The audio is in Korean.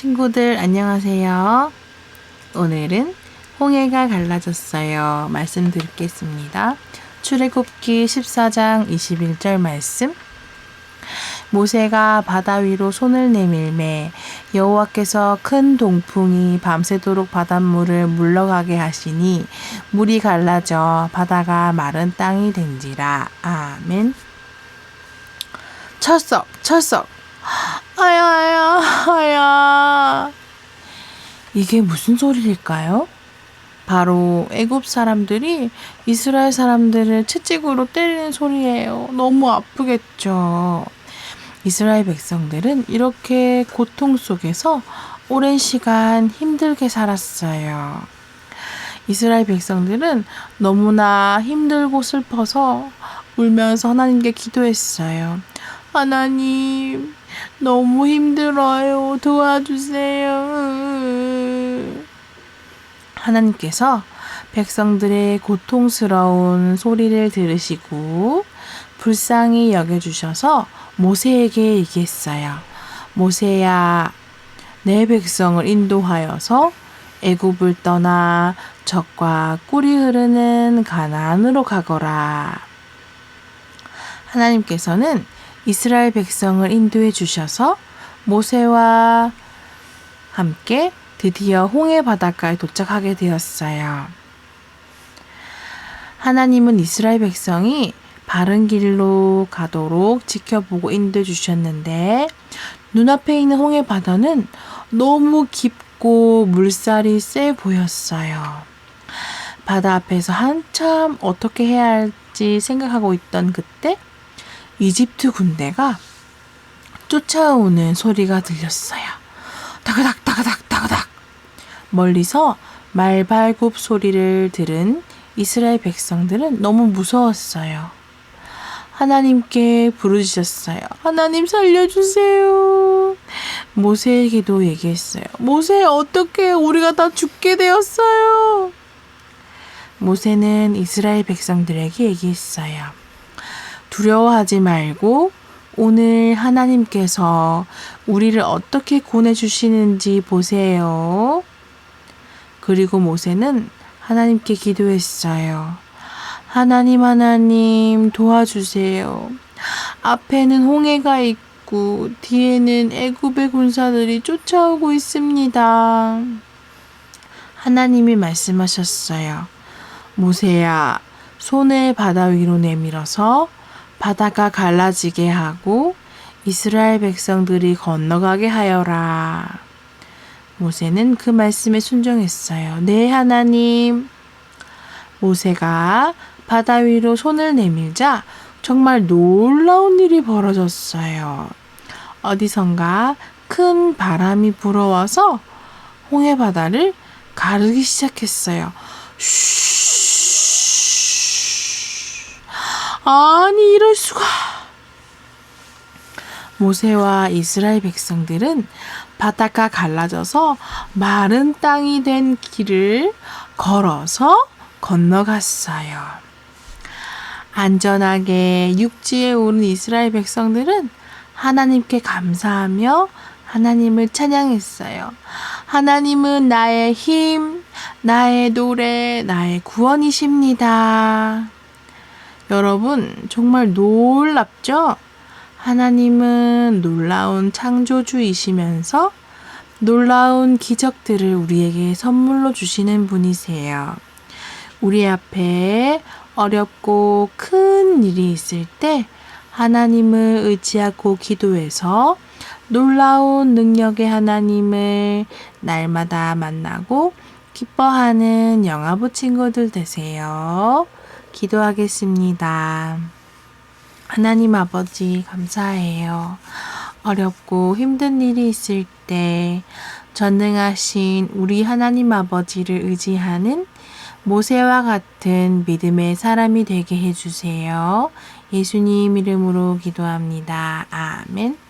친구들 안녕하세요. 오늘은 홍해가 갈라졌어요. 말씀 드리겠습니다. 출애굽기 14장 21절 말씀. 모세가 바다 위로 손을 내밀매 여호와께서 큰 동풍이 밤새도록 바닷물을 물러가게 하시니 물이 갈라져 바다가 마른 땅이 된지라. 아멘. 철썩, 철썩. 아야, 아야, 아야. 이게 무슨 소리일까요? 바로 애굽 사람들이 이스라엘 사람들을 채찍으로 때리는 소리예요. 너무 아프겠죠. 이스라엘 백성들은 이렇게 고통 속에서 오랜 시간 힘들게 살았어요. 이스라엘 백성들은 너무나 힘들고 슬퍼서 울면서 하나님께 기도했어요. 하나님, 너무 힘들어요. 도와주세요. 하나님께서 백성들의 고통스러운 소리를 들으시고 불쌍히 여겨주셔서 모세에게 얘기했어요. 모세야, 내 백성을 인도하여서 애굽을 떠나 적과 꿀이 흐르는 가나안으로 가거라. 하나님께서는 이스라엘 백성을 인도해 주셔서 모세와 함께 드디어 홍해 바닷가에 도착하게 되었어요. 하나님은 이스라엘 백성이 바른 길로 가도록 지켜보고 인도해 주셨는데 눈앞에 있는 홍해 바다는 너무 깊고 물살이 세 보였어요. 바다 앞에서 한참 어떻게 해야 할지 생각하고 있던 그때 이집트 군대가 쫓아오는 소리가 들렸어요. 다그닥 다그닥 다그닥 멀리서 말발굽 소리를 들은 이스라엘 백성들은 너무 무서웠어요. 하나님께 부르짖었어요. 하나님 살려주세요. 모세에게도 얘기했어요. 모세 어떻게 우리가 다 죽게 되었어요. 모세는 이스라엘 백성들에게 얘기했어요. 두려워하지 말고 오늘 하나님께서 우리를 어떻게 보내주시는지 보세요. 그리고 모세는 하나님께 기도했어요. 하나님, 하나님, 도와주세요. 앞에는 홍해가 있고, 뒤에는 애굽의 군사들이 쫓아오고 있습니다. 하나님이 말씀하셨어요. 모세야, 손을 바다 위로 내밀어서 바다가 갈라지게 하고 이스라엘 백성들이 건너가게 하여라. 모세는 그 말씀에 순종했어요. 네, 하나님. 모세가 바다 위로 손을 내밀자 정말 놀라운 일이 벌어졌어요. 어디선가 큰 바람이 불어와서 홍해 바다를 가르기 시작했어요. 쉬 아니 이럴 수가. 모세와 이스라엘 백성들은 바다가 갈라져서 마른 땅이 된 길을 걸어서 건너갔어요. 안전하게 육지에 오른 이스라엘 백성들은 하나님께 감사하며 하나님을 찬양했어요. 하나님은 나의 힘, 나의 노래, 나의 구원이십니다. 여러분, 정말 놀랍죠? 하나님은 놀라운 창조주이시면서 놀라운 기적들을 우리에게 선물로 주시는 분이세요. 우리 앞에 어렵고 큰 일이 있을 때 하나님을 의지하고 기도해서 놀라운 능력의 하나님을 날마다 만나고 기뻐하는 영아부 친구들 되세요. 기도하겠습니다. 하나님 아버지, 감사해요. 어렵고 힘든 일이 있을 때 전능하신 우리 하나님 아버지를 의지하는 모세와 같은 믿음의 사람이 되게 해주세요. 예수님 이름으로 기도합니다. 아멘.